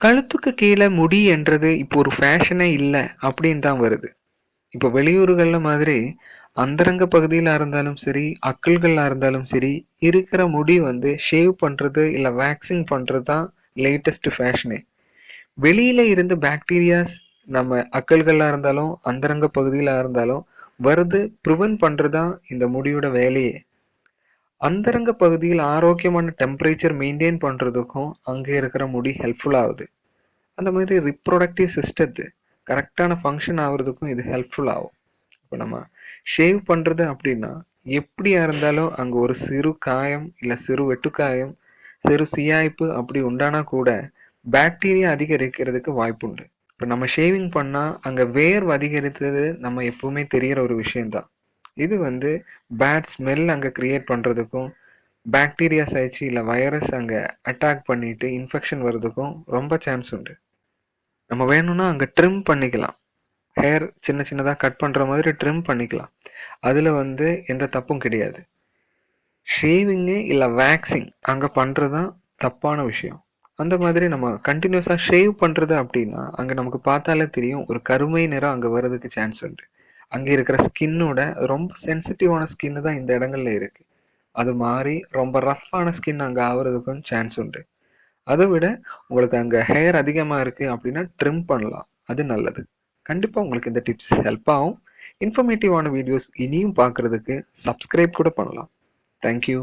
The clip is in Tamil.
கழுத்துக்கு கீழே முடி என்றது இப்போ ஒரு ஃபேஷனே இல்லை அப்படின்னு தான் வருது. இப்போ வெளியூர்களில் மாதிரி அந்தரங்க பகுதியில் இருந்தாலும் சரி அக்கல்களாக இருந்தாலும் சரி இருக்கிற முடி வந்து ஷேவ் பண்ணுறது இல்லை வேக்சிங் பண்ணுறது தான் லேட்டஸ்ட் ஃபேஷனே வெளியில் இருந்து பாக்டீரியாஸ் நம்ம அக்கல்களாக இருந்தாலும் அந்தரங்க பகுதியில் இருந்தாலும் வருது ப்ரிவென்ட் பண்ணுறது தான் இந்த முடியோட வேலையே. அந்தரங்க பகுதியில் ஆரோக்கியமான டெம்பரேச்சர் மெயின்டைன் பண்ணுறதுக்கும் அங்கே இருக்கிற முடி ஹெல்ப்ஃபுல் ஆகுது. அந்த மாதிரி ரிப்ரொடக்டிவ் சிஸ்டத்து கரெக்டான ஃபங்க்ஷன் ஆகுறதுக்கும் இது ஹெல்ப்ஃபுல் ஆகும். இப்போ நம்ம ஷேவ் பண்ணுறது அப்படின்னா எப்படியா இருந்தாலும் அங்கே ஒரு சிறு காயம் இல்லை சிறு வெட்டுக்காயம் சிறு சியாய்ப்பு அப்படி உண்டானா கூட பாக்டீரியா அதிகரிக்கிறதுக்கு வாய்ப்புண்டு இப்போ நம்ம ஷேவிங் பண்ணால் அங்கே வேர்வு அதிகரித்தது நம்ம எப்பவுமே தெரிகிற ஒரு விஷயம்தான். இது வந்து பேட் ஸ்மெல் அங்கே க்ரியேட் பண்ணுறதுக்கும் பாக்டீரியாஸ் ஆயிடுச்சு இல்லை வைரஸ் அங்கே அட்டாக் பண்ணிட்டு இன்ஃபெக்ஷன் வர்றதுக்கும் ரொம்ப சான்ஸ் உண்டு. நம்ம வேணும்னா அங்கே ட்ரிம் பண்ணிக்கலாம். ஹேர் சின்ன சின்னதாக கட் பண்ணுற மாதிரி ட்ரிம் பண்ணிக்கலாம். அதில் வந்து எந்த தப்பும் கிடையாது. ஷேவிங்கு இல்லை வேக்சிங் அங்கே பண்ணுறது தான் தப்பான விஷயம். அந்த மாதிரி நம்ம கண்டினியூஸாக ஷேவ் பண்ணுறது அப்படின்னா அங்கே நமக்கு பார்த்தாலே தெரியும் ஒரு கருமை நிறம் அங்கே வர்றதுக்கு சான்ஸ் உண்டு. அங்கே இருக்கிற ஸ்கின்னோட ரொம்ப சென்சிட்டிவான ஸ்கின்னு தான் இந்த இடங்கள்ல இருக்கு. அது மாதிரி ரொம்ப ரஃப்பான ஸ்கின் அங்கே ஆகுறதுக்கும் சான்ஸ் உண்டு. அதை விட உங்களுக்கு அங்கே ஹேர் அதிகமாக இருக்குது அப்படின்னா ட்ரிம் பண்ணலாம். அது நல்லது. கண்டிப்பாக உங்களுக்கு இந்த டிப்ஸ் ஹெல்ப் ஆகும். இன்ஃபர்மேட்டிவான வீடியோஸ் இனியும் பார்க்குறதுக்கு சப்ஸ்கிரைப் கூட பண்ணலாம். தேங்க்யூ